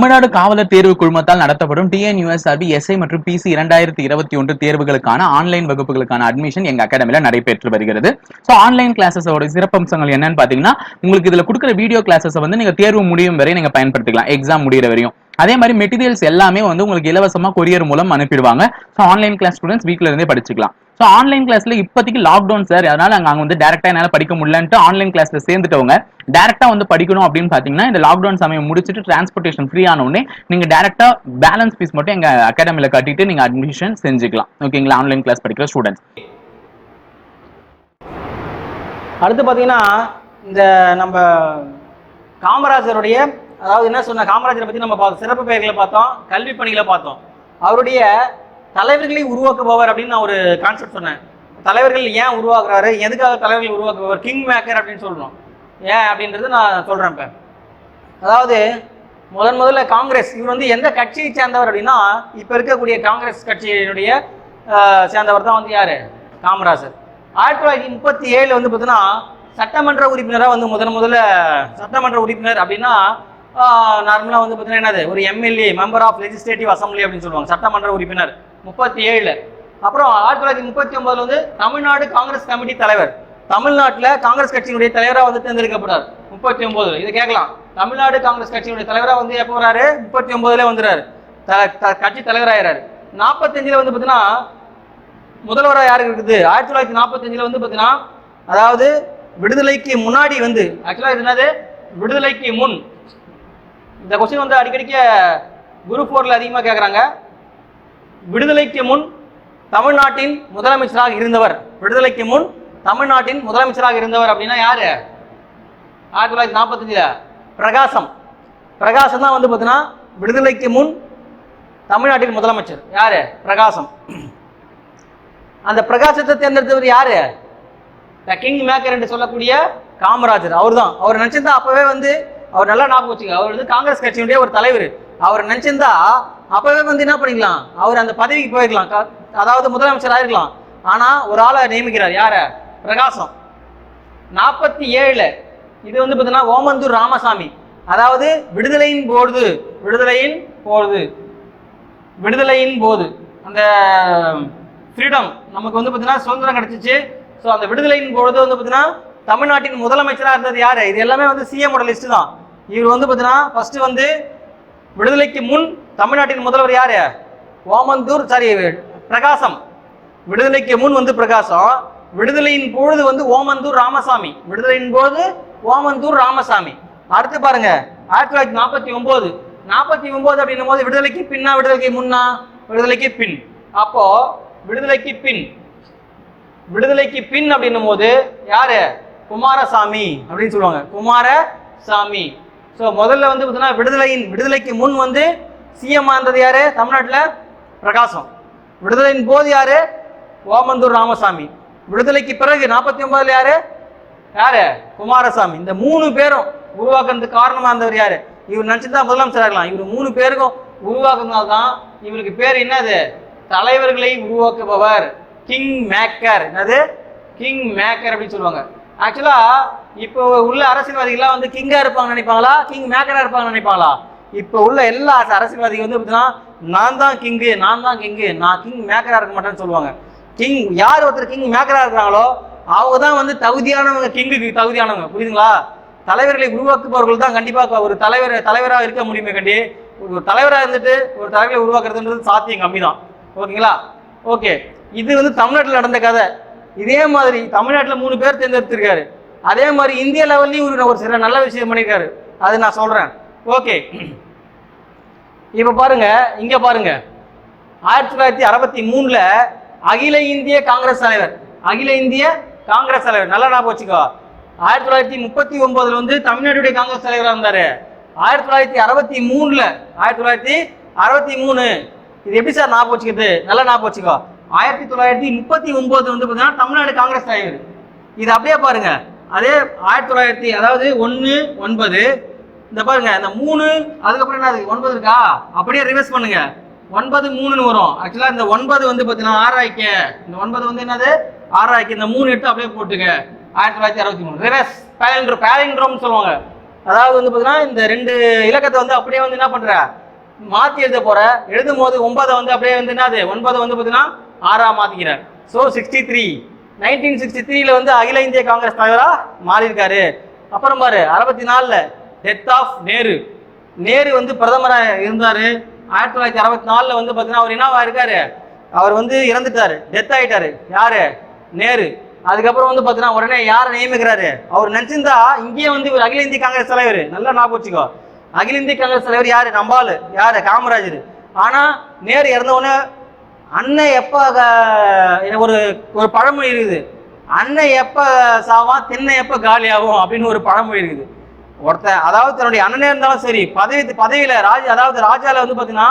தமிழ்நாடு காவலர் தேர்வு குழுமத்தால் நடத்தப்படும் டிஎன்யூஎஸ்ஆர்பி எஸ்ஐ மற்றும் பிசி இரண்டாயிரத்தி இருபத்தி ஒன்று தேர்வுகளுக்கான ஆன்லைன் வகுப்புகளுக்கான அட்மிஷன் எங்க அகாடமியில நடைபெற்று வருகிறது. ஸோ ஆன்லைன் கிளாஸஸோட சிறப்பம்சங்கள் என்னன்னு பாத்தீங்கன்னா உங்களுக்கு இதுல கொடுக்குற வீடியோ கிளாஸஸ் வந்து நீங்க தேர்வு முடியும் வரை நீங்க பயன்படுத்திக்கலாம் எக்ஸாம் முடியிற வரையும். அதே மாதிரி மெட்டீரியல்ஸ் எல்லாமே வந்து உங்களுக்கு இலவசமா கொரியர் மூலம் அனுப்பிடுவாங்க. ஸோ ஆன்லைன் கிளாஸ் ஸ்டூடெண்ட்ஸ் வீட்ல இருந்தே படிச்சுக்கலாம். ஸோ ஆன்லைன் கிளாஸ்ல இப்போதைக்கு லாக்டவுன் சார் அதனால நாங்கள் அங்கே வந்து டேரெக்டாக என்னால் படிக்க முடியலன்ட்டு ஆன்லைன் கிளாஸ்ல சேர்ந்துட்டவங்க டேரெக்டாக வந்து படிக்கணும் அப்படின்னு பார்த்தீங்கன்னா இந்த லாக்டவுன் சமயம் முடிச்சுட்டு டிரான்ஸ்போர்ட்டேஷன் ஃப்ரீ ஆன உடனே நீங்க பேலன்ஸ் ஃபீஸ் மட்டும் எங்கள் அகாடமியில் கட்டிட்டு நீங்கள் அட்மிஷன் செஞ்சுக்கலாம். ஓகேங்களா ஆன்லைன் கிளாஸ் படிக்கிற ஸ்டூடெண்ட்ஸ் அடுத்து பார்த்தீங்கன்னா இந்த நம்ம காமராஜருடைய அதாவது என்ன சொன்ன காமராஜரை பற்றி நம்ம பார்த்தோம் சிறப்பு பெயர்களை பார்த்தோம் கல்வி பணிகளை பார்த்தோம். அவருடைய தலைவர்களை உருவாக்குபவர் அப்படின்னு நான் ஒரு கான்செப்ட் சொன்னேன். தலைவர்கள் ஏன் உருவாக்குறாரு? எதுக்காக தலைவர்கள் உருவாக்குபவர்? கிங் மேக்கர் அப்படின்னு சொல்கிறோம் ஏன் அப்படின்றது நான் சொல்கிறேன் இப்போ. அதாவது முதன் முதல்ல காங்கிரஸ் இவர் வந்து எந்த கட்சியை சேர்ந்தவர் அப்படின்னா இப்போ இருக்கக்கூடிய காங்கிரஸ் கட்சியினுடைய சேர்ந்தவர் தான் வந்து யாரு? காமராஜர் ஆயிரத்தி தொள்ளாயிரத்தி முப்பத்தி ஏழு வந்து பார்த்தீங்கன்னா சட்டமன்ற உறுப்பினராக வந்து முதன் முதல்ல சட்டமன்ற உறுப்பினர் அப்படின்னா நார்மலாக வந்து பார்த்தீங்கன்னா என்னது? ஒரு MLA member of legislative assembly அப்படின்னு சொல்லுவாங்க சட்டமன்ற உறுப்பினர். முப்பத்தி ஏழுல அப்புறம் ஆயிரத்தி தொள்ளாயிரத்தி முப்பத்தி ஒன்பதுல வந்து தமிழ்நாடு காங்கிரஸ் கமிட்டி தலைவர். தமிழ்நாட்டில் காங்கிரஸ் கட்சியினுடைய தலைவராக வந்து தேர்ந்தெடுக்கப்படுறார். முப்பத்தி ஒன்பதுல இது கேட்கலாம். தமிழ்நாடு காங்கிரஸ் கட்சியினுடைய தலைவராக வந்து எப்போ வராரு முப்பத்தி ஒன்பதுல வந்துறாரு த- கட்சி தலைவராகிறாரு நாற்பத்தஞ்சில் வந்து பார்த்தீங்கன்னா முதல்வராக யாருக்கு இருக்குது? ஆயிரத்தி தொள்ளாயிரத்தி நாற்பத்தஞ்சில் வந்து பார்த்தீங்கன்னா அதாவது விடுதலைக்கு முன்னாடி வந்து ஆக்சுவலாக இது என்னது? விடுதலைக்கு முன். இந்த கொஸ்டின் வந்து அடிக்கடிக்க குரூப் ஃபோரில் அதிகமாக கேட்குறாங்க விடுதலைக்கு முன் தமிழ்நாட்டின் முதலமைச்சராக இருந்தவர். விடுதலைக்கு முன் தமிழ்நாட்டின் முதலமைச்சராக இருந்தவர் அப்படின்னா யாரு? ஆயிரத்தி தொள்ளாயிரத்தி நாற்பத்தஞ்சில் பிரகாசம். பிரகாசம் தான் வந்து பார்த்தீங்கன்னா விடுதலைக்கு முன் தமிழ்நாட்டின் முதலமைச்சர். யாரு? பிரகாசம். அந்த பிரகாசத்தை தேர்ந்தெடுத்தவர் யாரு? த கிங் மேக்கர் என்று சொல்லக்கூடிய காமராஜர். அவர் தான் அவர் நினைச்சிருந்தா அப்பவே வந்து அவர் நல்லா ஞாபகம் வச்சுக்க. அவர் வந்து காங்கிரஸ் கட்சியினுடைய ஒரு தலைவர். அவர் நினைச்சிருந்தா அப்பவே வந்து என்ன பண்ணிக்கலாம்? அவர் அந்த பதவிக்கு போயிருக்கலாம். க- அதாவது முதலமைச்சராக இருக்கலாம். ஆனா ஒரு ஆளை நியமிக்கிறார். யார? பிரகாசம். நாற்பத்தி ஏழில் இது வந்து பார்த்தீங்கன்னா ஓமந்தூர் ராமசாமி. அதாவது விடுதலையின் போது விடுதலையின் போது விடுதலையின் போது அந்த ஃப்ரீடம் நமக்கு வந்து பார்த்தீங்கன்னா சுதந்திரம் கிடச்சிச்சு. ஸோ அந்த விடுதலையின் பொழுது வந்து பார்த்தீங்கன்னா தமிழ்நாட்டின் முதலமைச்சராக இருந்தது யார்? இது எல்லாமே வந்து சிஎமோட லிஸ்ட்டு தான். இவர் வந்து பார்த்தீங்கன்னா ஃபஸ்ட்டு வந்து விடுதலைக்கு முன் தமிழ்நாட்டின் முதல்வர் யாரு? ஓமந்தூர் சாரி பிரகாசம். விடுதலைக்கு முன் வந்து பிரகாசம். விடுதலையின் பொழுது வந்து ஓமந்தூர் ராமசாமி. விடுதலையின் போது ஓமந்தூர் ராமசாமி. அடுத்து பாருங்க. ஆயிரத்தி தொள்ளாயிரத்தி நாற்பத்தி ஒன்பது நாற்பத்தி ஒன்பது அப்படின்னும் போது விடுதலைக்கு பின்னா விடுதலைக்கு முன்னா? விடுதலைக்கு பின். அப்போ விடுதலைக்கு பின். விடுதலைக்கு பின் அப்படின்னும் போது யாரு? குமாரசாமி அப்படின்னு சொல்லுவாங்க. குமாரசாமி. ஸோ முதல்ல வந்து பார்த்தீங்கன்னா விடுதலையின் விடுதலைக்கு முன் வந்து சிஎம் இருந்தது யாரு? தமிழ்நாட்டில் பிரகாசம். விடுதலையின் போது யாரு? ஓமந்தூர் ராமசாமி. விடுதலைக்கு பிறகு நாற்பத்தி ஒன்பதுல யாரு? யாரு? குமாரசாமி. இந்த மூணு பேரும் உருவாக்குறதுக்கு காரணமா இருந்தவர் யாரு? இவர் நினைச்சிருந்தா முதலமைச்சர் ஆகலாம் இவர் மூணு பேருக்கும் உருவாக்குறதுனால தான் இவருக்கு பேர் என்னது? தலைவர்களை உருவாக்குபவர் கிங் மேக்கர் என்னது? கிங் மேக்கர் அப்படின்னு சொல்லுவாங்க. ஆக்சுவலா இப்போ உள்ள அரசியல்வாதிகள்லாம் வந்து கிங்கா இருப்பாங்க நினைப்பாங்களா? கிங் மேக்கரா இருப்பாங்க நினைப்பாங்களா? இப்போ உள்ள எல்லா அரசியல்வாதிகள் வந்து பார்த்தீங்கன்னா நான் தான் கிங்கு நான் தான் கிங்கு நான் கிங் மேக்கராக இருக்க மாட்டேன்னு சொல்லுவாங்க. கிங் யார் ஒருத்தர் கிங் மேக்கராக இருக்கிறாங்களோ அவங்க தான் வந்து தகுதியானவங்க கிங்குக்கு தகுதியானவங்க. புரியுதுங்களா? தலைவர்களை உருவாக்குபவர்கள் தான் கண்டிப்பாக ஒரு தலைவர் தலைவராக இருக்க முடியுமே கண்டி. ஒரு தலைவராக இருந்துட்டு ஒரு தலைவரை உருவாக்குறதுன்றது சாத்தியம் கம்மி தான் ஓகேங்களா? ஓகே. இது வந்து தமிழ்நாட்டில் நடந்த கதை. இதே மாதிரி தமிழ்நாட்டில் மூணு பேர் தேர்ந்தெடுத்திருக்காரு. அதே மாதிரி இந்திய லெவல்லையும் ஒரு ஒரு சில நல்ல விஷயம் பண்ணியிருக்காரு அது நான் சொல்கிறேன் ஓகே. இப்போ பாருங்க இங்கே பாருங்க. ஆயிரத்தி தொள்ளாயிரத்தி அறுபத்தி மூணில் அகில இந்திய காங்கிரஸ் தலைவர் அகில இந்திய காங்கிரஸ் தலைவர் நல்லா ஞாபகம் வச்சுக்கோ. ஆயிரத்தி தொள்ளாயிரத்தி முப்பத்தி ஒன்பதுல வந்து தமிழ்நாட்டுடைய காங்கிரஸ் தலைவராக இருந்தார். ஆயிரத்தி தொள்ளாயிரத்தி அறுபத்தி மூணில் ஆயிரத்தி தொள்ளாயிரத்தி அறுபத்தி மூணு. இது எப்படி சார் ஞாபகம் வச்சுக்கிறது? நல்லா ஞாபகம் வச்சுக்கோ. ஆயிரத்தி தொள்ளாயிரத்தி முப்பத்தி ஒன்பது வந்து பார்த்தீங்கன்னா தமிழ்நாடு காங்கிரஸ் தலைவர். இது அப்படியே பாருங்க. அதே ஆயிரத்தி தொள்ளாயிரத்தி அதாவது ஒன்று ஒன்பது இந்த பாருங்க இந்த மூணு அதுக்கப்புறம் என்னது ஒன்பது இருக்கா? அப்படியே ரிவர்ஸ் பண்ணுங்க. ஒன்பது மூணுன்னு வரும். ஆக்சுவலா இந்த ஒன்பது வந்து பார்த்தீங்கன்னா ஆறாய்க்க. இந்த ஒன்பது வந்து என்னது? ஆறாய்க்கு. இந்த மூணு எடுத்து அப்படியே போட்டுக்க. ஆயிரத்தி தொள்ளாயிரத்தி அறுபத்தி மூணு. ரிவர்ஸ் பேலண்ட்ரோ பேலண்ட்ரோம்னு சொல்லுவாங்க. அதாவது வந்து பார்த்தீங்கன்னா இந்த ரெண்டு இலக்கத்தை வந்து அப்படியே வந்து என்ன பண்ற? மாத்தி எழுத போற. எழுதும் போது ஒன்பதை வந்து அப்படியே வந்து என்னது? ஒன்பதை வந்து பார்த்தீங்கன்னா ஆறா மாத்திக்கிறார் so sixty three nineteen sixty த்ரீல வந்து அகில இந்திய காங்கிரஸ் தலைவரா மாறியிருக்காரு. அப்புறம் பாரு அறுபத்தி நாலுல டெத் ஆஃப் நேரு நேரு வந்து பிரதமராக இருந்தார். ஆயிரத்தி தொள்ளாயிரத்தி அறுபத்தி நாலில் வந்து பார்த்தீங்கன்னா அவர் என்னவா இருக்கார்? அவர் வந்து இறந்துட்டார். டெத் ஆகிட்டாரு யார்? நேரு அதுக்கப்புறம் வந்து பார்த்தீங்கன்னா உடனே யாரை நியமிக்கிறாரு? அவர் நினச்சிருந்தா இங்கேயே வந்து இவர் அகில இந்திய காங்கிரஸ் தலைவர். நல்லா ஞாபகம் வச்சுக்கோ. அகில இந்திய காங்கிரஸ் தலைவர் யார்? நம்பால் யார்? காமராஜர். ஆனால் நேரு இறந்த உடனே அண்ணன் ஒரு ஒரு பழமொழி இருக்குது. அண்ணன் எப்போ சாவான் திண்ணை எப்போ காலியாகும் அப்படின்னு ஒரு பழமொழி இருக்குது. ஒருத்தன் அதாவது தன்னுடைய அண்ணனே இருந்தாலும் சரி பதவி பதவியில ராஜ அதாவது ராஜால வந்து பாத்தீங்கன்னா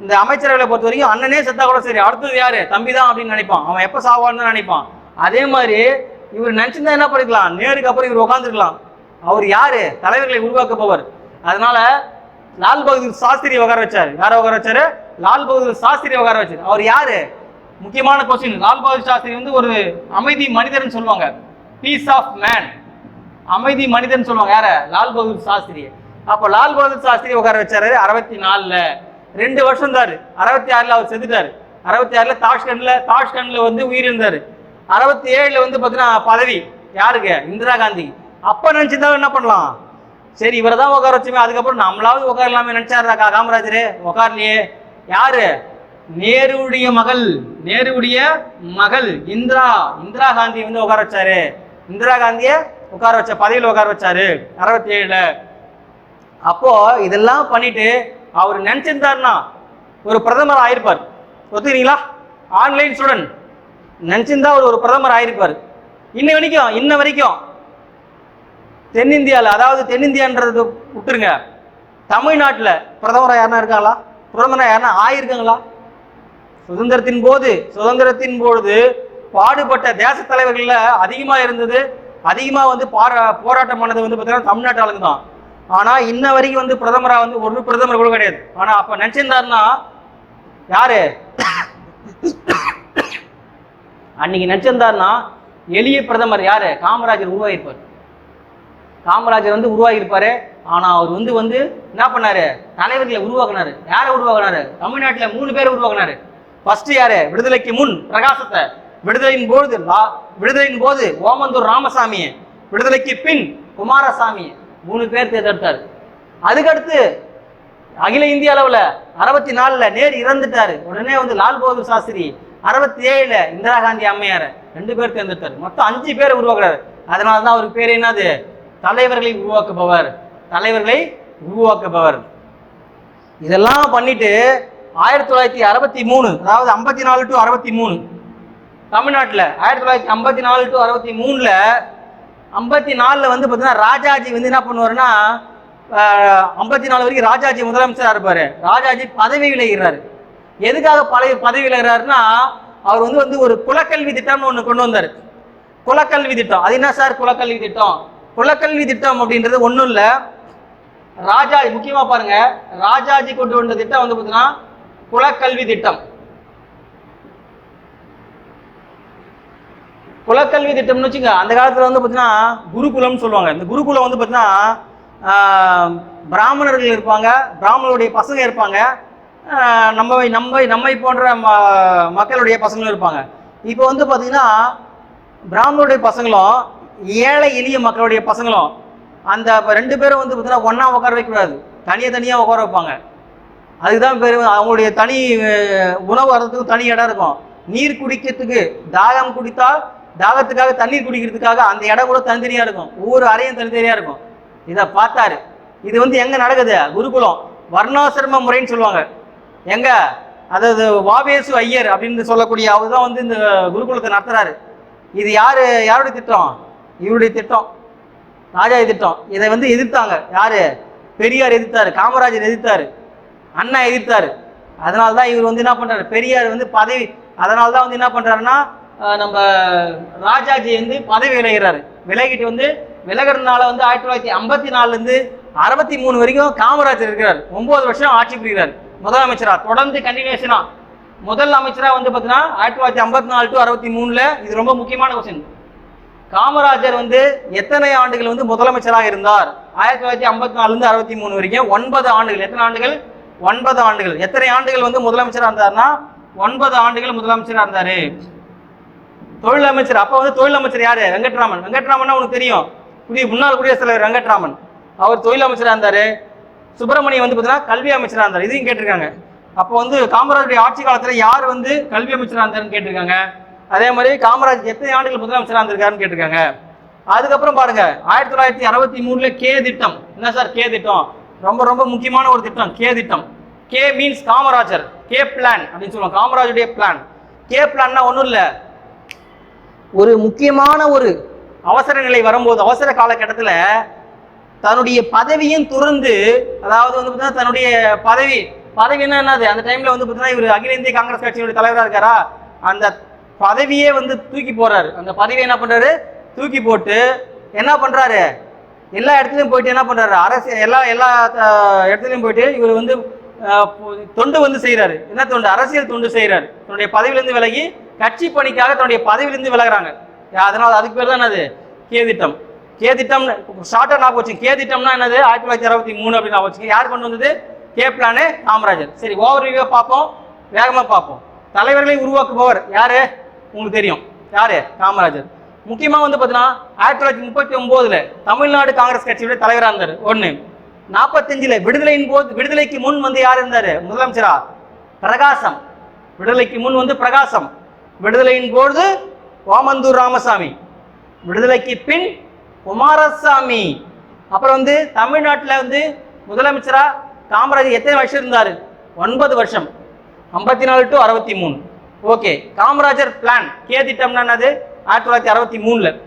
இந்த அமைச்சர்களை பொறுத்த வரைக்கும் அண்ணனே செத்தா கூட சரி அடுத்தது யாரு? தம்பி தான் அப்படின்னு நினைப்பான். அவன் எப்ப சாவான்னு தான் நினைப்பான். அதே மாதிரி இவர் நினைச்சிருந்தா என்ன பண்ணிக்கலாம் நேருக்கு அப்புறம் இவர் உட்காந்துருக்கலாம் அவர் யாரு? தலைவர்களை உருவாக்குபவர் அதனால லால் பகதூர் சாஸ்திரி உட்கார வச்சாரு. யார உட்கார வச்சாரு? லால் பகதூர் சாஸ்திரி உட்கார வச்சாரு. அவர் யாரு? முக்கியமான கொஸ்டின் லால் பகதூர் சாஸ்திரி வந்து ஒரு அமைதி மனிதர்னு சொல்லுவாங்க. பீஸ் ஆஃப் மேன் அமைதி மனிதன் சொல்லுவாங்க. யார? லால் பகதூர் சாஸ்திரி. அப்போ லால் பகதூர் சாஸ்திரி உட்கார வச்சாரு அறுபத்தி நாலுல ரெண்டு வருஷம் தாரு அறுபத்தி ஆறுல அவர் செத்துட்டாரு. அறுபத்தி ஆறுல தாஷ்கண்ட்ல தாஷ்கண்ட்ல வந்து உயிரிழந்தாரு. அறுபத்தி ஏழுல வந்து பாத்தீங்கன்னா பதவி. யாருக்கு? இந்திரா காந்தி. அப்ப நினைச்சிருந்தாலும் என்ன பண்ணலாம்? சரி இவரை தான் உட்கார வச்சுமே. அதுக்கப்புறம் நம்மளாவது உட்காரலாமே நினைச்சாரு காமராஜரே. உட்காரலையே. யாரு? நேருடைய மகள். நேருடைய மகள் இந்திரா. இந்திரா காந்தி வந்து உட்கார வச்சாரு. இந்திரா காந்தியை உட்கார வச்ச பதவியில் உட்கார வச்சாரு. அறுபத்தி ஏழுல அப்போ இதெல்லாம் பண்ணிட்டு அவர் நினைச்சிருந்தாருன்னா ஒரு பிரதமர் ஆயிருப்பார். ஒத்துக்கிறீங்களா? ஆன்லைன் ஸ்டூடெண்ட் நினைச்சிருந்தா அவர் ஒரு பிரதமர் ஆயிருப்பார். இன்ன வரைக்கும் இன்ன வரைக்கும் தென்னிந்தியாவில் அதாவது தென்னிந்தியான்றது விட்டுருங்க. தமிழ்நாட்டில் பிரதமராக யாருன்னா இருக்காங்களா? பிரதமராக யாருன்னா ஆயிருக்காங்களா? சுதந்திரத்தின் போது சுதந்திரத்தின் பொழுது பாடுபட்ட தேச தலைவர்களில் அதிகமாக இருந்தது அதிகமா வந்து பாரா போராட்டம் பண்ணது வந்து பார்த்தீங்கன்னா தமிழ்நாட்டு ஆளுங்க தான் ஆனா இன்ன வரைக்கும் வந்து பிரதமரா வந்து ஒரு பிரதமர் கூட கிடையாது. ஆனா அப்போ நினச்சிருந்தாருன்னா யாரு? அன்னைக்கு நினச்சிருந்தாருன்னா எளிய பிரதமர் யாரு? காமராஜர் உருவாகிருப்பார் காமராஜர் வந்து உருவாகியிருப்பாரு. ஆனா அவர் வந்து வந்து என்ன பண்ணாரு? தலைவர்களை உருவாக்குனாரு. யாரை உருவாக்குனாரு? தமிழ்நாட்டில் மூணு பேரை உருவாக்குனாரு. ஃபர்ஸ்ட் யாரு? விடுதலைக்கு முன் பிரகாசத்தை. விடுதலையின் போது லா- விடுதலையின் போது ஓமந்தூர் ராமசாமி விடுதலைக்கு பின் குமாரசாமி மூணு பேர் தேர்ந்தெடுத்தார். அதுக்கடுத்து அகில இந்திய அளவில் அறுபத்தி நாலில் நேர் இறந்துட்டார். உடனே வந்து லால் பகதூர் சாஸ்திரி அறுபத்தி ஏழில் இந்திரா காந்தி அம்மையார் ரெண்டு பேர் தேர்ந்தெடுத்தார். மொத்தம் அஞ்சு பேரை உருவாக்குறாரு. அதனால தான் அவருக்கு பேர் என்னது? தலைவர்களை உருவாக்குபவர். தலைவர்களை உருவாக்குபவர். இதெல்லாம் பண்ணிட்டு ஆயிரத்தி தொள்ளாயிரத்தி அறுபத்தி மூணு அதாவது ஐம்பத்தி நாலு டு அறுபத்தி மூணு தமிழ்நாட்டில் ஆயிரத்தி தொள்ளாயிரத்தி ஐம்பத்தி நாலு டு அறுபத்தி மூணில் ஐம்பத்தி நாலில் வந்து பார்த்தீங்கன்னா ராஜாஜி வந்து என்ன பண்ணுவாருன்னா ஐம்பத்தி நாலு வரைக்கும் ராஜாஜி முதலமைச்சராக இருப்பார். ராஜாஜி பதவி விலகிறாரு. எதுக்காக பழைய பதவி விலகிறாருன்னா அவர் வந்து வந்து ஒரு குலக்கல்வி திட்டம்னு ஒன்று கொண்டு வந்தார். குலக்கல்வி திட்டம். அது என்ன சார் குலக்கல்வி திட்டம்? குலக்கல்வி திட்டம் அப்படின்றது ஒன்றும் இல்லை. ராஜாஜி முக்கியமாக பாருங்கள் ராஜாஜி கொண்டு வந்த திட்டம் வந்து பார்த்தீங்கன்னா குலக்கல்வி திட்டம். குலக்கல்வி திட்டம்னு வச்சுங்க அந்த காலத்தில் வந்து பார்த்தீங்கன்னா குருகுலம்னு சொல்லுவாங்க. இந்த குருகுலம் வந்து பார்த்தீங்கன்னா பிராமணர்கள் இருப்பாங்க. பிராமணருடைய பசங்க இருப்பாங்க. நம்ம நம்ம நம்மை போன்ற ம- மக்களுடைய பசங்களும் இருப்பாங்க. இப்போ வந்து பார்த்தீங்கன்னா பிராமணருடைய பசங்களும் ஏழை எளிய மக்களுடைய பசங்களும் அந்த இப்போ ரெண்டு பேரும் வந்து பார்த்தீங்கன்னா ஒன்றா உட்கார வைக்கக்கூடாது. தனியாக தனியாக உட்கார வைப்பாங்க. அதுதான் பேர் அவங்களுடைய தனி உணவு வரதுக்கு தனி இடம் இருக்கும். நீர் குடிக்கிறதுக்கு தாகம் குடித்தால் தாகத்துக்காக தண்ணீர் குடிக்கிறதுக்காக அந்த இடம் கூட தனித்தனியா இருக்கும். ஒவ்வொரு அறையும் தனித்தனியா இருக்கும். இதை பார்த்தாரு. இது வந்து எங்க நடக்குது? குருகுலம். வர்ணாசிரம முறைன்னு சொல்லுவாங்க. எங்க? அதாவது வாவேசு ஐயர் அப்படின்னு சொல்லக்கூடிய அவர் தான் வந்து இந்த குருகுலத்தை நடத்துறாரு. இது யாரு? யாருடைய திட்டம்? இவருடைய திட்டம். ராஜா திட்டம். இதை வந்து எதிர்த்தாங்க. யாரு? பெரியார் எதிர்த்தாரு. காமராஜர் எதிர்த்தாரு. அண்ணா எதிர்த்தாரு. அதனால தான் இவர் வந்து என்ன பண்றாரு? பெரியார் வந்து பதவி அதனால தான் வந்து என்ன பண்றாருன்னா நம்ம ராஜாஜி வந்து பதவி விலகிறாரு. விலகிட்டு வந்து விலகிறதுனால வந்து ஆயிரத்தி தொள்ளாயிரத்தி ஐம்பத்தி நாலுலேருந்து அறுபத்தி மூணு வரைக்கும் காமராஜர் இருக்கிறார். ஒன்பது வருஷம் ஆட்சி புரிகிறார். முதலமைச்சராக தொடர்ந்து கண்டினியூஷனா முதல் அமைச்சராக வந்து பார்த்தீங்கன்னா ஆயிரத்தி தொள்ளாயிரத்தி ஐம்பத்தி நாலு டு அறுபத்தி மூணில் இது ரொம்ப முக்கியமான கொஸ்டின் காமராஜர் வந்து எத்தனை ஆண்டுகள் வந்து முதலமைச்சராக இருந்தார்? ஆயிரத்தி தொள்ளாயிரத்தி ஐம்பத்தி நாலுலேருந்து அறுபத்தி மூணு வரைக்கும் ஒன்பது ஆண்டுகள். எத்தனை ஆண்டுகள்? ஒன்பது ஆண்டுகள். எத்தனை ஆண்டுகள் வந்து முதலமைச்சராக இருந்தார்னா ஒன்பது ஆண்டுகள் முதலமைச்சராக இருந்தார். தொழில் அமைச்சர் அப்போ வந்து தொழில் அமைச்சர் யாரு? வெங்கட்ராமன். வெங்கட்ராமன் உனக்கு தெரியும். புதிய முன்னாள் குடியரசுத் தலைவர் வெங்கட்ராமன். அவர் தொழில் அமைச்சராக இருந்தார். சுப்பிரமணியம் வந்து பார்த்தீங்கன்னா கல்வி அமைச்சராக இருந்தார். இதையும் கேட்டிருக்காங்க. அப்போ வந்து காமராஜருடைய ஆட்சி காலத்தில் யார் வந்து கல்வி அமைச்சராக இருந்தாருன்னு கேட்டிருக்காங்க. அதே மாதிரி காமராஜ் எத்தனை ஆண்டுகள் முதலமைச்சராக இருந்திருக்காருன்னு கேட்டிருக்காங்க. அதுக்கப்புறம் பாருங்க ஆயிரத்தி தொள்ளாயிரத்தி அறுபத்தி மூணுல கே திட்டம். என்ன சார்? கே திட்டம். ரொம்ப ரொம்ப முக்கியமான ஒரு திட்டம். கே திட்டம். K means Kamarajar. K plan அப்படின்னு சொல்லுவாங்க. காமராஜருடைய பிளான் கே பிளான்னா ஒன்றும் இல்லை. ஒரு முக்கியமான ஒரு அவசர நிலை வரும்போது அவசர காலகட்டத்தில் தன்னுடைய பதவியும் துறந்து அதாவது வந்து பார்த்தீங்கன்னா தன்னுடைய பதவி பதவினா என்னது? அந்த டைம்ல வந்து பார்த்தீங்கன்னா இவர் அகில இந்திய காங்கிரஸ் கட்சியினுடைய தலைவராக இருக்காரா? அந்த பதவியே வந்து தூக்கி போறாரு. அந்த பதவியை என்ன பண்றாரு? தூக்கி போட்டு என்ன பண்றாரு? எல்லா இடத்துலையும் போயிட்டு என்ன பண்றாரு? அரசு எல்லா எல்லா இடத்துலையும் போயிட்டு இவர் வந்து தொண்டு வந்து செய்கிறாரு என்ன தொண்டு? அரசியல் தொண்டு செய்கிறாரு தன்னுடைய பதவியிலிருந்து விலகி கட்சி பணிக்காக தன்னுடைய பதவியிலிருந்து விலகுறாங்க. அதனால் அதுக்கு பேர் தான் என்னது? கே திட்டம் கே திட்டம் ஷார்ட்டா ஞாபகம் வச்சு கே திட்டம்னா என்னது? ஆயிரத்தி தொள்ளாயிரத்தி அறுபத்தி மூணு அப்படின்னு நான் யார் கொண்டு வந்தது? K plan Kamarajar. சரி ஓவர் ரிவ்யூ பார்ப்போம். வேகமாக பார்ப்போம். தலைவர்களை உருவாக்குபவர் யார்? உங்களுக்கு தெரியும். யார்? காமராஜர். முக்கியமாக வந்து பார்த்தீங்கன்னா ஆயிரத்தி தொள்ளாயிரத்தி முப்பத்தி ஒம்போதில் தமிழ்நாடு காங்கிரஸ் கட்சியுடைய தலைவராக இருந்தார். ஒன்று நாற்பத்தஞ்சில் விடுதலையின் போது விடுதலைக்கு முன் வந்து யார் இருந்தார்? முதலமைச்சரா? பிரகாசம். விடுதலைக்கு முன் வந்து பிரகாசம். விடுதலையின் போது ஓமந்தூர் ராமசாமி. விடுதலைக்கு பின் குமாரசாமி. அப்புறம் வந்து தமிழ்நாட்டில் வந்து முதலமைச்சராக காமராஜர் எத்தனை வருஷம் இருந்தார்? ஒன்பது வருஷம். ஐம்பத்தி நாலு டு அறுபத்தி மூணு ஓகே காமராஜர் பிளான் கே திட்டம்னா என்னது? ஆயிரத்தி தொள்ளாயிரத்தி அறுபத்தி மூணில்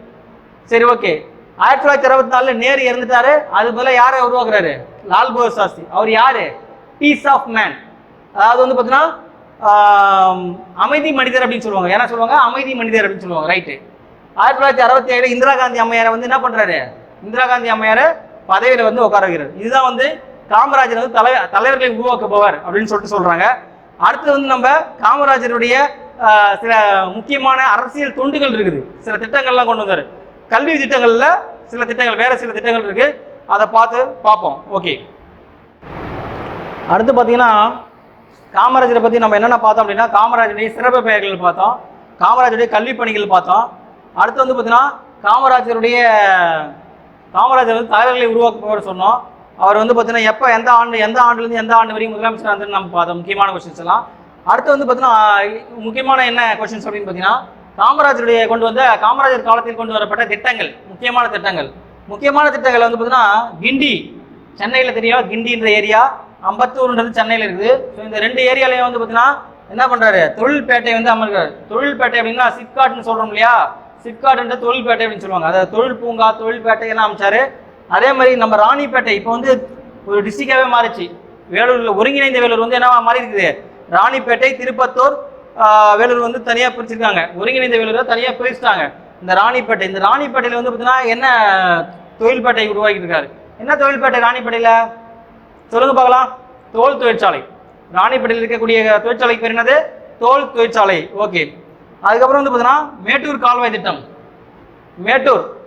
சரி ஓகே. ஆயிரத்தி தொள்ளாயிரத்தி அறுபத்தி நாலுல நேரு இறந்துட்டாரு. அது போல யாரை உருவாக்குறாரு? லால் பகதூர் சாஸ்திரி. அவர் யாரு? பீஸ் ஆஃப் மேன் அதாவது வந்து பார்த்தீங்கன்னா அமைதி மனிதர் அப்படின்னு சொல்லுவாங்க. என்ன சொல்லுவாங்க? அமைதி மனிதர் அப்படின்னு சொல்லுவாங்க. ரைட்டு ஆயிரத்தி தொள்ளாயிரத்தி அறுபத்தி ஏழு இந்திரா காந்தி அம்மையாரை வந்து என்ன பண்றாரு? இந்திரா காந்தி அம்மையாரை பதவியில வந்து உட்கார வைக்கிறார். இதுதான் வந்து காமராஜர் வந்து தலை தலைவர்களை உருவாக்குபவர் அப்படின்னு சொல்லிட்டு சொல்றாங்க. அடுத்து வந்து நம்ம காமராஜருடைய சில முக்கியமான அரசியல் தொண்டுகள் இருக்குது. சில திட்டங்கள்லாம் கொண்டு வந்தாரு. கல்வி திட்டங்களில் சில திட்டங்கள் வேற சில திட்டங்கள் இருக்கு. அதை பார்த்து பார்ப்போம். ஓகே அடுத்து பார்த்தீங்கன்னா காமராஜரை பற்றி நம்ம என்னென்ன பார்த்தோம் அப்படின்னா காமராஜருடைய சிறப்பு பெயர்கள் பார்த்தோம். காமராஜருடைய கல்வி பணிகள் பார்த்தோம். அடுத்து வந்து பார்த்தீங்கன்னா காமராஜருடைய காமராஜர் வந்து தலைவர்களை உருவாக்குபவர் சொன்னோம். அவர் வந்து பார்த்தீங்கன்னா எப்போ எந்த ஆண்டு எந்த ஆண்டுலேருந்து எந்த ஆண்டு வரைக்கும் முதலமைச்சர் வந்து நம்ம பார்த்தோம். முக்கியமான கொஸ்டின்ஸ் எல்லாம். அடுத்து வந்து பார்த்தீங்கன்னா முக்கியமான என்ன கொஸ்டின்ஸ் அப்படின்னு பார்த்தீங்கன்னா காமராஜருடைய கொண்டு வந்த காமராஜர் காலத்தில் கொண்டு வரப்பட்ட திட்டங்கள் முக்கியமான திட்டங்கள். முக்கியமான திட்டங்கள் வந்து பார்த்தீங்கன்னா கிண்டி. சென்னையில் தெரியும்? கிண்டின்ற ஏரியா. அம்பத்தூர்ன்றது சென்னையில் இருக்குது. ஸோ இந்த ரெண்டு ஏரியாலையும் வந்து பார்த்தீங்கன்னா என்ன பண்ணுறாரு தொழில்பேட்டை வந்து அமர்கிறார் தொழில்பேட்டை அப்படின்னா சிப்காட்னு சொல்கிறோம் இல்லையா? சிப்காட்ன்ற தொழில்பேட்டை அப்படின்னு சொல்லுவாங்க. அதாவது தொழில் பூங்கா தொழில்பேட்டை எல்லாம் அமைச்சாரு. அதே மாதிரி நம்ம ராணிப்பேட்டை இப்போ வந்து ஒரு டிஸ்ட்ரிக்டாகவே மாறிச்சு. வேலூரில் ஒருங்கிணைந்த வேலூர் வந்து என்னவா மாறி இருக்குது ராணிப்பேட்டை திருப்பத்தூர் வேலூர் வந்து தனியாக பிரிச்சிருக்காங்க. ஒருங்கிணைந்த வேலூரை தனியாக பிரிச்சுட்டாங்க. இந்த ராணிப்பேட்டை இந்த ராணிப்பேட்டையில் வந்து பார்த்தீங்கன்னா என்ன தொழில்பேட்டை உருவாக்கிட்டு இருக்காரு? என்ன தொழில்பேட்டை ராணிப்பேட்டையில்? சொல்லுங்க பார்க்கலாம். தோல் தொழிற்சாலை. ராணிப்பேட்டையில் இருக்கக்கூடிய தொழிற்சாலைக்கு பேர் என்னது? தோல் தொழிற்சாலை. ஓகே. அதுக்கப்புறம் வந்து பார்த்தீங்கன்னா மேட்டூர் கால்வாய் திட்டம். மேட்டூர்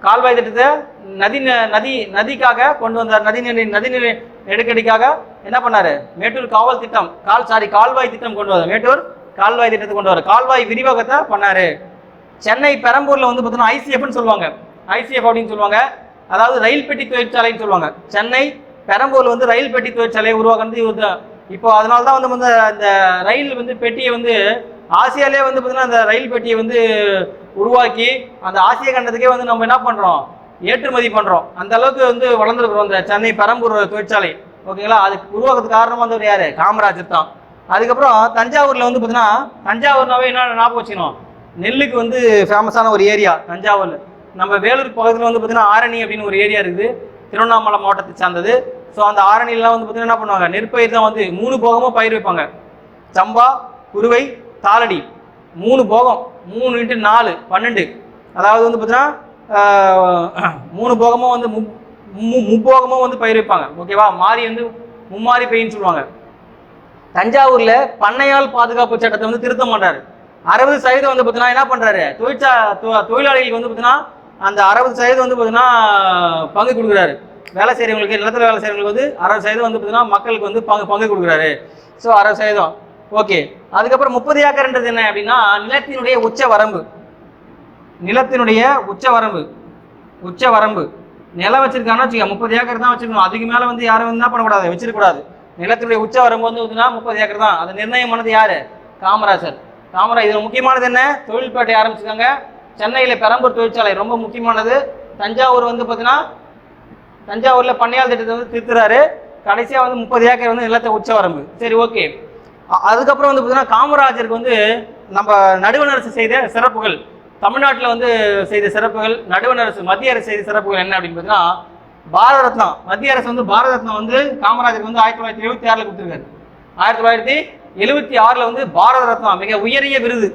கால்வாய் திட்டத்தை நதி ந- நதி நதிக்காக கொண்டு வந்தார். நதி நீர் நதி நீர் நெருக்கடிக்காக என்ன பண்ணார்? மேட்டூர் காவல் திட்டம் கால் சாரி கால்வாய் திட்டம் கொண்டு வந்தார். மேட்டூர் கால்வாய் திட்டத்தை கொண்டு வர கால்வாய் விரிவாக்கத்தை பண்ணாரு. சென்னை பெரம்பூர்ல வந்து பார்த்தீங்கன்னா ஐசிஎஃப்னு சொல்லுவாங்க. ஐசிஎஃப் அப்படின்னு சொல்லுவாங்க. அதாவது ரயில் பெட்டி தொழிற்சாலைன்னு சொல்லுவாங்க. சென்னை பெரம்பூர்ல வந்து ரயில் பெட்டி தொழிற்சாலையை உருவாக்குறது இவர் தான் இப்போ அதனால தான் வந்து வந்து இந்த ரயில் வந்து பெட்டியை வந்து ஆசியாலே வந்து பார்த்தீங்கன்னா அந்த ரயில் பெட்டியை வந்து உருவாக்கி அந்த ஆசிய கண்டத்துக்கே வந்து நம்ம என்ன பண்றோம்? ஏற்றுமதி பண்றோம். அந்த அளவுக்கு வந்து வளர்ந்துருக்குறோம் இந்த சென்னை பெரம்பூர் தொழிற்சாலை. ஓகேங்களா? அதுக்கு உருவாக்குறதுக்கு காரணம் வந்தவர் யாரு? காமராஜர் தான். அதுக்கப்புறம் தஞ்சாவூர்ல வந்து பார்த்தீங்கன்னா தஞ்சாவூர்னாவே என்ன ஞாபகம் வச்சுக்கணும்? நெல்லுக்கு வந்து ஃபேமஸான ஒரு ஏரியா தஞ்சாவூர்ல. நம்ம வேலூர் பக்கத்தில் வந்து பார்த்தீங்கன்னா ஆரணி அப்படின்னு ஒரு ஏரியா இருக்குது. திருவண்ணாமலை மாவட்டத்தை சார்ந்தது. ஸோ அந்த ஆரணிலாம் வந்து பார்த்தீங்கன்னா என்ன பண்ணுவாங்க? நெற்பயிர் தான் வந்து மூணு போகமும் பயிர் வைப்பாங்க. சம்பா குருவை தாளடி. மூணு போகம். மூணு இன்ட்டு நாலு பன்னெண்டு. அதாவது வந்து பார்த்தீங்கன்னா மூணு போகமும் வந்து மு- மு- முப்போகமும் வந்து பயிர் வைப்பாங்க. ஓகேவா மாறி வந்து மும்மாரி பயின்னு சொல்லுவாங்க. தஞ்சாவூர்ல பண்ணையால் பாதுகாப்பு சட்டத்தை வந்து திருத்த மாட்டாரு. அறுபது சதவீதம் வந்து பார்த்தீங்கன்னா என்ன பண்றாரு? தொழிற்சா தொழிலாளிகளுக்கு வந்து பார்த்தீங்கன்னா அந்த அறுபது சதவீதம் வந்து பார்த்தீங்கன்னா பங்கு கொடுக்குறாரு. வேலை செய்கிறவங்களுக்கு நிலத்தில் வேலை செய்கிறவங்களுக்கு வந்து அறுபது சதவீதம் வந்து பார்த்தீங்கன்னா மக்களுக்கு வந்து பங்கு பங்கு கொடுக்குறாரு. ஸோ அறுபது சதவீதம். ஓகே அதுக்கப்புறம் முப்பது ஏக்கர்ன்றது என்ன அப்படின்னா நிலத்தினுடைய உச்ச வரம்பு. நிலத்தினுடைய உச்ச வரம்பு. உச்ச வரம்பு. நிலம் வச்சிருக்காங்கன்னா வச்சுக்க முப்பது ஏக்கர் தான் வச்சிருக்கணும். அதுக்கு மேலே வந்து யாரும் வந்து என்ன பண்ணக்கூடாது? வச்சிருக்கக்கூடாது நிலத்தினுடைய உச்ச வரம்பு வந்து பார்த்தீங்கன்னா முப்பது ஏக்கர் தான். அதை நிர்ணயம் பண்ணது யாரு? காமராஜர் காமராஜ் இதில் முக்கியமானது என்ன? தொழில்பேட்டை ஆரம்பிச்சிருக்காங்க. சென்னையில் பெரம்பூர் தொழிற்சாலை ரொம்ப முக்கியமானது. தஞ்சாவூர் வந்து பார்த்தீங்கன்னா தஞ்சாவூரில் பண்ணையால் திட்டத்தை வந்து திருத்துறாரு. கடைசியாக வந்து முப்பது ஏக்கர் வந்து நிலத்தை உச்ச வரம்பு. சரி ஓகே. அதுக்கப்புறம் வந்து பார்த்தீங்கன்னா காமராஜருக்கு வந்து நம்ம நடுவண் அரசு செய்த சிறப்புகள். தமிழ்நாட்டில் வந்து செய்த சிறப்புகள் நடுவண் அரசு மத்திய அரசு செய்த சிறப்புகள் என்ன அப்படின்னு பார்த்தீங்கன்னா பாரத ரத்னா மத்திய அரசு வந்து பாரத ரத்னா வந்து காமராஜருக்கு வந்து ஆயிரத்தி தொள்ளாயிரத்தி எழுபத்தி ஆறில் கொடுத்துருக்காரு. ஆயிரத்தி தொள்ளாயிரத்தி எழுபத்தி ஆறில் வந்து பாரத ரத்னா மிக உயரிய விருது.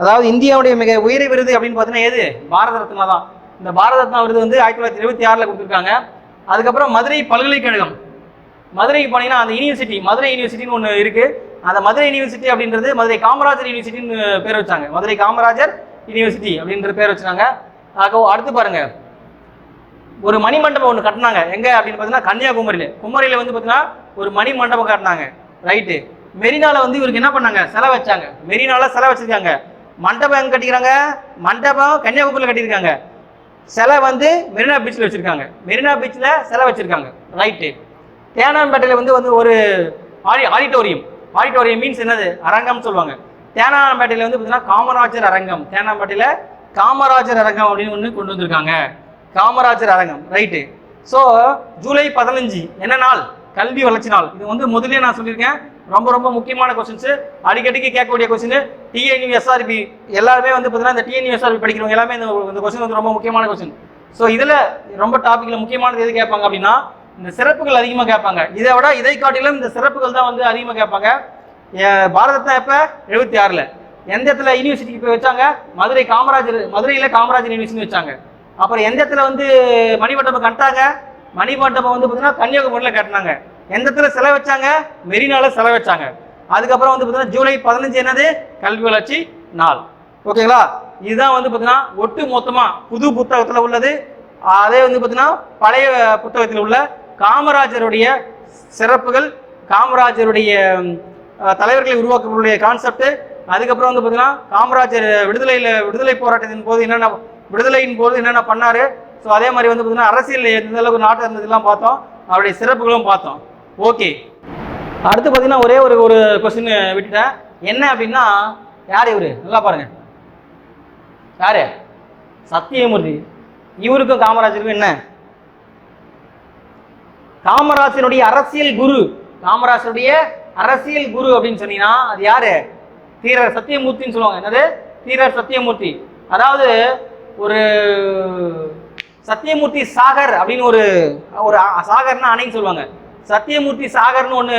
அதாவது இந்தியாவுடைய மிக உயரிய விருது அப்படின்னு பார்த்தீங்கன்னா எது? பாரத ரத்னா தான். இந்த பாரத ரத்னா விருது வந்து ஆயிரத்தி தொள்ளாயிரத்தி எழுபத்தி ஆறில் கொடுத்துருக்காங்க. அதுக்கப்புறம் மதுரை பல்கலைக்கழகம். மதுரைக்கு போனீங்கன்னா அந்த யூனிவர்சிட்டி மதுரை யூனிவர்சிட்டின்னு ஒன்று இருக்குது அந்த மதுரை யூனிவர்சிட்டி அப்படின்றது மதுரை காமராஜர் யூனிவர்சிட்டின்னு பேர் வச்சாங்க. மதுரை காமராஜர் யூனிவர்சிட்டி அப்படின்ற பேர் வச்சாங்க. ஆக அடுத்து பாருங்கள் ஒரு மணி மண்டபம் ஒன்று கட்டினாங்க. எங்க அப்படின்னு பார்த்தீங்கன்னா கன்னியாகுமரியில. குமரியில வந்து பார்த்தீங்கன்னா ஒரு மணி மண்டபம் கட்டினாங்க. ரைட்டு மெரினால வந்து இவருக்கு என்ன பண்ணாங்க? செலவு வச்சாங்க. மெரினால செலவு வச்சிருக்காங்க. மண்டபம் எங்க கட்டிக்கிறாங்க? மண்டபம் கன்னியாகுமரியில் கட்டியிருக்காங்க. சிலை வந்து மெரினா பீச்சில் வச்சிருக்காங்க. மெரினா பீச்சில் சிலை வச்சிருக்காங்க. ரைட்டு தேனாம்பேட்டையில் வந்து வந்து ஒரு ஆடி ஆடிட்டோரியம். ஆடிட்டோரியம் மீன்ஸ் என்னது? அரங்கம்னு சொல்லுவாங்க. தேனாம்பேட்டையில் வந்து பார்த்தீங்கன்னா காமராஜர் அரங்கம். தேனாம்பேட்டையில் காமராஜர் அரங்கம் அப்படின்னு ஒன்று கொண்டு வந்திருக்காங்க. காமராஜர் அரங்கம் ரைட்டு ஸோ ஜூலை பதினஞ்சு என்ன நாள்? கல்வி வளர்ச்சி நாள். இது வந்து முதலே நான் சொல்லியிருக்கேன். ரொம்ப ரொம்ப முக்கியமான கொஸ்டின்ஸ் அடிக்கடிக்கு கேட்கக்கூடிய கொஸ்டின் டிஎன்யூ எஸ்ஆர்பி எல்லாருமே வந்து பார்த்தீங்கன்னா இந்த டிஎன்யூ எஸ்ஆர்பி படிக்கிறவங்க எல்லாமே இந்த கொஸ்டின் வந்து ரொம்ப முக்கியமான கொஸ்டின் ஸோ இதில் ரொம்ப டாப்பிக்கில் முக்கியமானது எது கேட்பாங்க அப்படின்னா இந்த சிறப்புகள் அதிகமாக கேட்பாங்க. இதை விட இதை காட்டிலும் இந்த சிறப்புகள் தான் வந்து அதிகமாக கேட்பாங்க. ஏ- எப்போ எழுபத்தி ஆறில் எந்த இடத்துல யூனிவர்சிட்டிக்கு போய் வச்சாங்க? மதுரை காமராஜர் மதுரையில் காமராஜர் யூனிவர்சிட்டி வச்சாங்க. அப்புறம் எந்த இடத்துல வந்து மணிமண்டபம் கட்டாங்க மணிமண்டபம் வந்து பார்த்தீங்கன்னா கன்னியாகுமரியில் கட்டினாங்க. எந்த இடத்துல செலவு வச்சாங்க? மெரினாவில் செலவு வச்சாங்க. அதுக்கப்புறம் வந்து பார்த்தீங்கன்னா ஜூலை பதினஞ்சு என்னது? கல்வி வளர்ச்சி நாள். ஓகேங்களா? இதுதான் வந்து பார்த்தீங்கன்னா ஒட்டு மொத்தமாக புது புத்தகத்தில் உள்ளது. அதே வந்து பார்த்தீங்கன்னா பழைய புத்தகத்தில் உள்ள காமராஜருடைய சிறப்புகள் காமராஜருடைய தலைவர்களை உருவாக்கக்கூடிய கான்செப்ட் அதுக்கப்புறம் வந்து பார்த்தீங்கன்னா காமராஜர் விடுதலையில் விடுதலை போராட்டத்தின் போது என்னென்ன விடுதலையின் போது என்னென்ன பண்ணாரு? ஸோ அதே மாதிரி வந்து பார்த்தீங்கன்னா அரசியல் எந்த அளவுக்கு நாட்டம் இருந்ததெல்லாம் பார்த்தோம். அவருடைய சிறப்புகளும் பார்த்தோம். ஓகே அடுத்து பார்த்தீங்கன்னா ஒரே ஒரு ஒரு கொஸ்டின் விட்டுட்டேன். என்ன அப்படின்னா யார் இவரு? நல்லா பாருங்க. யாரு? சத்தியமூர்த்தி. இவருக்கும் காமராஜருக்கும் என்ன? காமராஜருடைய அரசியல் குரு. காமராஜருடைய அரசியல் குரு அப்படின்னு சொன்னீங்கன்னா அது யாரு? தீரர் சத்தியமூர்த்தின்னு சொல்லுவாங்க. என்னது? தீரர் சத்தியமூர்த்தி. அதாவது ஒரு சத்தியமூர்த்தி சாகர் அப்படின்னு ஒரு ஒரு சாகர்னா அணைன்னு சொல்லுவாங்க. சத்தியமூர்த்தி சாகர்னு ஒன்று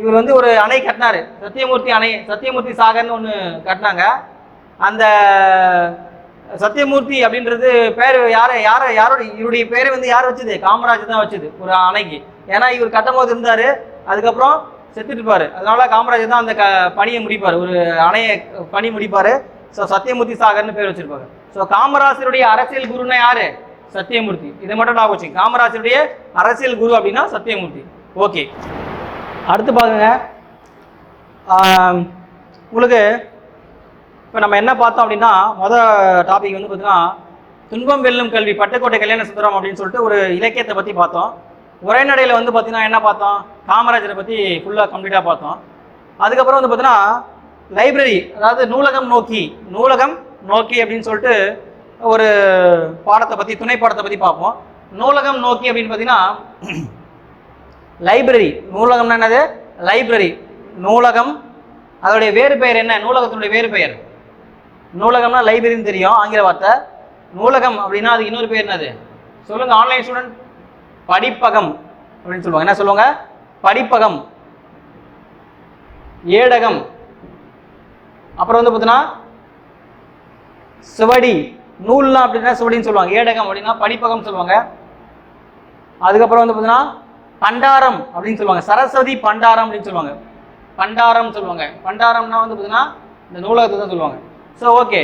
இவர் வந்து ஒரு அணை கட்டினாரு. சத்தியமூர்த்தி அணை சத்தியமூர்த்தி சாகர்னு ஒன்று கட்டினாங்க. அந்த சத்தியமூர்த்தி அப்படின்றது பேர் யார் யார் யாரோட இவருடைய பேரை வந்து யார் வச்சது? காமராஜர் தான் வச்சது ஒரு அணைக்கு. ஏன்னா இவர் கட்டும் போது இருந்தார் அதுக்கப்புறம் செத்துட்டுப்பார். அதனால காமராஜர் தான் அந்த க பணியை முடிப்பார். ஒரு அணையை பணி முடிப்பார். ஸோ சத்தியமூர்த்தி சாகர்னு பேர் வச்சுருப்பாங்க ஸோ காமராஜருடைய அரசியல் குருன்னா யாரு? சத்தியமூர்த்தி. இதை மட்டும் நான் வச்சு காமராஜருடைய அரசியல் குரு அப்படின்னா சத்தியமூர்த்தி. ஓகே அடுத்து பாருங்க. உங்களுக்கு இப்போ நம்ம என்ன பார்த்தோம் அப்படின்னா மொதல் டாபிக் வந்து பார்த்தீங்கன்னா துன்பம் வெல்லும் கல்வி பட்டுக்கோட்டை கல்யாண சுந்தரம் அப்படின்னு சொல்லிட்டு ஒரு இலக்கியத்தை பற்றி பார்த்தோம். உரைநடையில் வந்து பார்த்தீங்கன்னா என்ன பார்த்தோம்? காமராஜரை பற்றி ஃபுல்லாக கம்ப்ளீட்டாக பார்த்தோம். அதுக்கப்புறம் வந்து பார்த்தீங்கன்னா லைப்ரரி அதாவது நூலகம் நோக்கி நூலகம் நோக்கி அப்படின்னு சொல்லிட்டு ஒரு பாடத்தை பற்றி துணை பாடத்தை பற்றி பார்ப்போம். நூலகம் நோக்கி அப்படின்னு பார்த்தீங்கன்னா லைப்ரரி நூலகம்னா என்னது? லைப்ரரி நூலகம் அதோடைய வேறு பெயர் என்ன? நூலகத்தினுடைய வேறு பெயர். நூலகம்னா லைப்ரரின்னு தெரியும் ஆங்கில வார்த்தை. நூலகம் அப்படின்னா அதுக்கு இன்னொரு பேர் என்னது? சொல்லுங்கள் ஆன்லைன் ஸ்டூடெண்ட் படிப்பகம் அப்படின்னு சொல்லுவாங்க. என்ன சொல்லுவாங்க? படிப்பகம். ஏடகம். அப்புறம் வந்து பார்த்தீங்கன்னா சுவடி நூல்லாம் அப்படின்னா சுவடின்னு சொல்லுவாங்க. ஏடகம் அப்படின்னா படிப்பகம் சொல்லுவாங்க. அதுக்கப்புறம் வந்து பார்த்தீங்கன்னா பண்டாரம் அப்படின்னு சொல்லுவாங்க. சரஸ்வதி பண்டாரம் அப்படின்னு சொல்லுவாங்க. பண்டாரம் சொல்லுவாங்க. பண்டாரம்னா வந்து பார்த்தீங்கன்னா இந்த நூலகத்தை தான் சொல்லுவாங்க. ஸோ ஓகே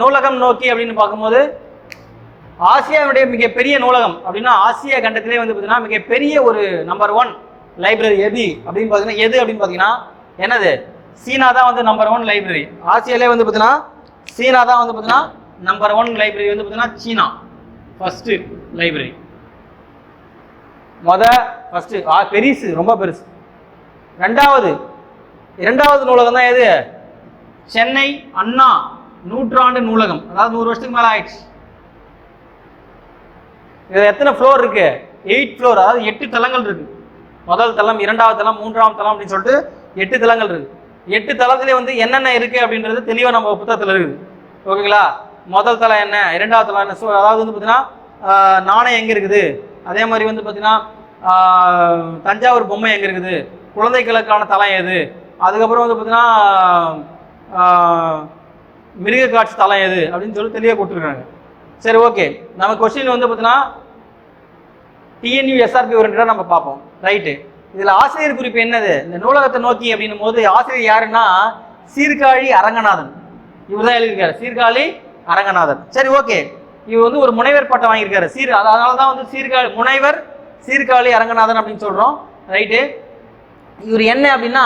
நூலகம் நோக்கி அப்படின்னு பார்க்கும்போது ஆசியாவுடைய மிகப்பெரிய நூலகம் அப்படின்னா ஆசியா கண்டத்திலே வந்து பார்த்தீங்கன்னா மிகப்பெரிய ஒரு நம்பர் ஒன் லைப்ரரி எது அப்படின்னு பார்த்தீங்கன்னா எது அப்படின்னு பார்த்தீங்கன்னா என்னது? சீனா தான் வந்து நம்பர் ஒன் லைப்ரரி ஆசியாலே வந்து பார்த்தீங்கன்னா சீனா தான் வந்து பார்த்தீங்கன்னா நம்பர் ஒன் லைப்ரரி வந்து பார்த்தீங்கன்னா சீனா. ஃபர்ஸ்ட் லைப்ரரி மொத ஃபர்ஸ்ட் பெருசு ரொம்ப பெருசு. ரெண்டாவது இரண்டாவது நூலகம் தான் எது? சென்னை அண்ணா நூற்றாண்டு நூலகம். அதாவது நூறு வருஷத்துக்கு மேலே ஆயிடுச்சு. இதில் எத்தனை ஃப்ளோர் இருக்கு? எயிட் ஃப்ளோர் அதாவது எட்டு தளங்கள் இருக்கு. முதல் தளம் இரண்டாவது தளம் மூன்றாம் தளம் அப்படின்னு சொல்லிட்டு எட்டு தளங்கள் இருக்கு. எட்டு தளத்திலே வந்து என்னென்ன இருக்குது அப்படின்றது தெளிவாக நம்ம புத்தகத்தில் இருக்குது. ஓகேங்களா? முதல் தளம் என்ன? இரண்டாவது தளம் என்ன? ஸோ அதாவது வந்து பார்த்தீங்கன்னா நாணயம் எங்கே இருக்குது? அதே மாதிரி வந்து பார்த்தீங்கன்னா தஞ்சாவூர் பொம்மை எங்கே இருக்குது? குழந்தைகளுக்கான தளம் எது? அதுக்கப்புறம் வந்து பார்த்தீங்கன்னா மிருக காட்சி தளம் எது? அப்படின்னு சொல்லி தெளிவாக கொடுத்துருக்காங்க. சரி ஓகே. நம்ம கொஸ்டின் வந்து பார்த்தீங்கன்னா டிஎன்யூ எஸ்ஆர்பி ஓரியன்டாக நம்ம பார்ப்போம். ரைட்டு இதில் ஆசிரியர் குறிப்பு என்னது? இந்த நூலகத்தை நோக்கி அப்படின்னும் போது ஆசிரியர் யாருன்னா? சீர்காழி அரங்கநாதன். இவர் தான் எழுதியிருக்காரு. சீர்காழி அரங்கநாதன். சரி ஓகே. இவர் வந்து ஒரு முனைவர் பட்டம் வாங்கியிருக்காரு. சீர் அதனால தான் வந்து சீர்காழி முனைவர் சீர்காழி அரங்கநாதன் அப்படின்னு சொல்கிறோம் ரைட்டு இவர் என்ன அப்படின்னா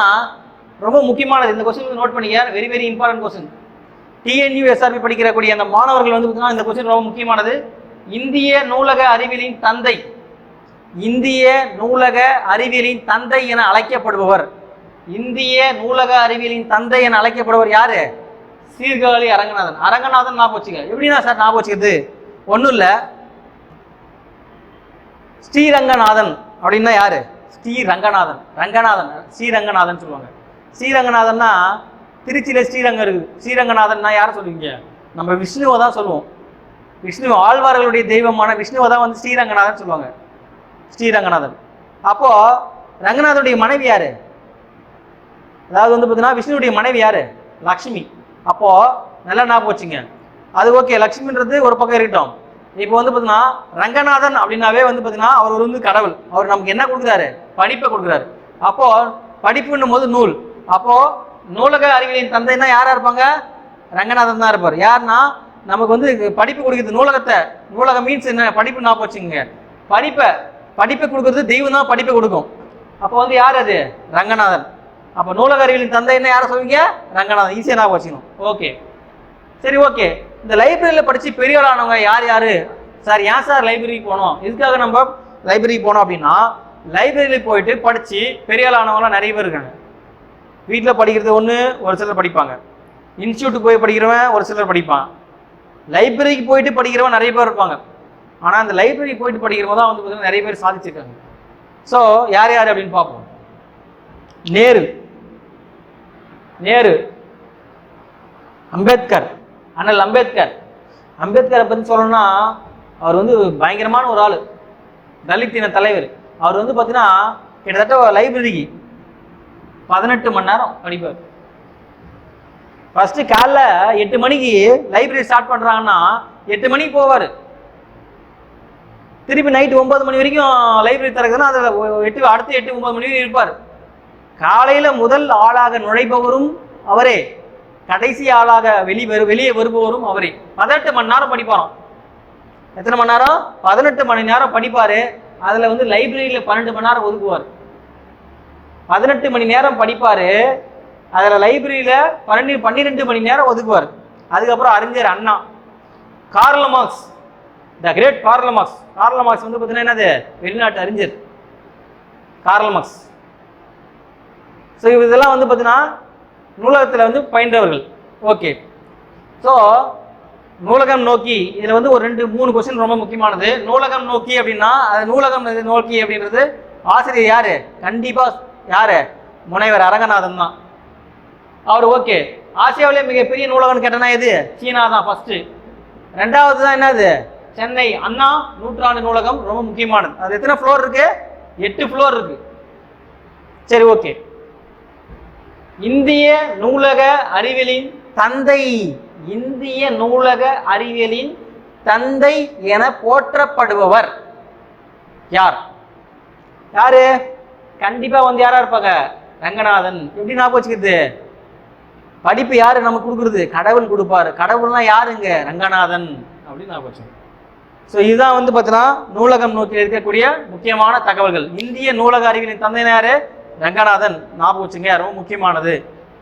ரொம்ப முக்கியமானது. இந்த கொஸ்டின் நோட் பண்ணிக்க. Very very important question TNU SRP படிக்கிறக்கூடிய அந்த மாணவர்கள் வந்து பார்த்தீங்கன்னா இந்த கொஸ்டின் ரொம்ப முக்கியமானது. இந்திய நூலக அறிவியலின் தந்தை இந்திய நூலக அறிவியலின் தந்தை என அழைக்கப்படுபவர். இந்திய நூலக அறிவியலின் தந்தை என அழைக்கப்படுவர் யாரு? சீர்காழி அரங்கநாதன். அரங்கநாதன் ஞாபகம் வச்சுக்க எப்படின்னா சார் ஞாபகம் வச்சுக்கிறது? ஒன்றும் இல்லை. ஸ்ரீரங்கநாதன் அப்படின்னா யாரு? ஸ்ரீரங்கநாதன். ரங்கநாதன். ஸ்ரீரங்கநாதன் சொல்லுவாங்க. ஸ்ரீரங்கநாதன்னா திருச்சியில் ஸ்ரீரங்கம் இருக்குது. ஸ்ரீரங்கநாதன்னா யாரை சொல்லுவீங்க? நம்ம விஷ்ணுவை தான் சொல்லுவோம். விஷ்ணு ஆழ்வார்களுடைய தெய்வமான விஷ்ணுவை தான் வந்து ஸ்ரீரங்கநாதன் சொல்லுவாங்க. ஸ்ரீரங்கநாதன். அப்போது ரங்கநாதனுடைய மனைவி யார்? அதாவது வந்து பார்த்தீங்கன்னா விஷ்ணுவுடைய மனைவி யார்? லக்ஷ்மி. அப்போது நல்லா ஞாபகம் வச்சுங்க. அது ஓகே லக்ஷ்மின்றது ஒரு பக்கம் இருக்கட்டும். இப்போ வந்து பார்த்தீங்கன்னா ரங்கநாதன் அப்படின்னாவே வந்து பார்த்தீங்கன்னா அவர் வந்து கடவுள். அவர் நமக்கு என்ன கொடுக்குறாரு? படிப்பை கொடுக்குறாரு. அப்போது படிப்புன்னும் போது நூல். அப்போது நூலக அறிவியலின் தந்தைன்னா யாராக இருப்பாங்க? ரங்கநாதன் தான் இருப்பார். யாருன்னா நமக்கு வந்து படிப்பு கொடுக்குறது நூலகத்தை. நூலகம் மீன்ஸ் என்ன? படிப்பு ஞாபகம் வச்சுங்க படிப்பை படிப்பை கொடுக்குறது தெய்வம் தான் படிப்பை கொடுக்கும். அப்போ வந்து யார் அது? ரங்கநாதன். அப்போ நூலக அறிவியலின் தந்தை என்ன யாரை சொல்லுவீங்க ரங்கநாதன். ஈஸியாக நான் வச்சுக்கணும். ஓகே. சரி ஓகே. இந்த லைப்ரரியில் படித்து பெரியவளானவங்க யார் யார்? சார் ஏன் சார் லைப்ரரிக்கு போனோம்? இதுக்காக நம்ம லைப்ரரிக்கு போனோம் அப்படின்னா லைப்ரரியில் போயிட்டு படித்து பெரியவளானவங்களாம் நிறைய பேர் இருக்காங்க. வீட்டில் படிக்கிறது ஒன்று ஒரு சிலர் படிப்பாங்க. இன்ஸ்டியூட்டுக்கு போய் படிக்கிறவன் ஒரு சிலர் படிப்பான். லைப்ரரிக்கு போயிட்டு படிக்கிறவன் நிறைய பேர் இருப்பாங்க. ஆனால் அந்த லைப்ரரி போயிட்டு படிக்கிறவங்க தான் வந்து பார்த்தீங்கன்னா நிறைய பேர் சாதிச்சிருக்காங்க. ஸோ யார் யார் அப்படின்னு பார்ப்போம். நேரு. நேரு. அம்பேத்கர். அண்ணல் அம்பேத்கர். அம்பேத்கரை பற்றி சொல்லணும்னா அவர் வந்து பயங்கரமான ஒரு ஆள். தலித் இன தலைவர். அவர் வந்து பார்த்தீங்கன்னா கிட்டத்தட்ட லைப்ரரிக்கு பதினெட்டு மணி நேரம் படிப்பார். ஃபஸ்ட்டு காலைல எட்டு மணிக்கு லைப்ரரி ஸ்டார்ட் பண்ணுறாங்கன்னா எட்டு மணிக்கு போவார். திருப்பி நைட்டு ஒன்பது மணி வரைக்கும் லைப்ரரி திறக்குதுன்னா அதில் எட்டு அடுத்து எட்டு ஒன்பது மணி வரைக்கும் இருப்பார். காலையில் முதல் ஆளாக நுழைபவரும் அவரே. கடைசி ஆளாக வெளி வெளியே வருபவரும் அவரே. பதினெட்டு மணி நேரம் படிப்பாராம். எத்தனை மணி நேரம்? பதினெட்டு மணி நேரம் படிப்பார். அதில் வந்து லைப்ரரியில் பன்னெண்டு மணி நேரம் ஒதுக்குவார். பதினெட்டு மணி நேரம் படிப்பார். அதில் லைப்ரரியில் பன்னெண்டு பன்னிரெண்டு மணி நேரம் ஒதுக்குவார். அதுக்கப்புறம் அறிஞர் அண்ணா. கார்ல மார்க்ஸ். த கிரேட் கார்லமாக்ஸ் கார்லமாக்ஸ் வந்து பார்த்தீங்கன்னா என்னது? வெளிநாட்டு அறிஞர். கார்லமாக்ஸ் ஸோ இதெல்லாம் வந்து பார்த்தீங்கன்னா நூலகத்தில் வந்து பயின்றவர்கள். ஓகே ஸோ நூலகம் நோக்கி இதில் வந்து ஒரு ரெண்டு மூணு கொஸ்டின் ரொம்ப முக்கியமானது. நூலகம் நோக்கி அப்படின்னா அது நூலகம் இது நோக்கி அப்படின்றது ஆசிரியர் யார்? கண்டிப்பாக யார்? முனைவர் அரங்கநாதன் தான். அவர் ஓகே ஆசியாவிலே மிகப்பெரிய நூலகம்னு கேட்டனா எது? சீனா தான் ஃபஸ்ட்டு ரெண்டாவது தான் என்னது? சென்னை அண்ணா நூற்றாண்டு நூலகம் ரொம்ப முக்கியமானது. அது எத்தனை ஃப்ளோர் இருக்கு? எட்டு ஃப்ளோர் இருக்கு. சரி ஓகே இந்திய நூலக அறிவியலின் தந்தை இந்திய நூலக அறிவியலின் தந்தை என போற்றப்படுபவர் யார்? யாரு? கண்டிப்பா வந்து யாரா இருப்பாங்க? ரங்கநாதன். எப்படி ஞாபகம் வச்சுக்கிறது? படிப்பு யாரு நமக்கு கொடுக்குறது? கடவுள் கொடுப்பாரு. கடவுள்னா யாருங்க? ரங்கநாதன். அப்படின்னு நான் வச்சேன் ஸோ இதுதான் வந்து பார்த்தீங்கன்னா நூலகம் நோக்கி இருக்கக்கூடிய முக்கியமான தகவல்கள். இந்திய நூலக அறிவியலின் தந்தையினாரு ரங்கநாதன். ஞாபகம் வச்சுங்க ரொம்ப முக்கியமானது.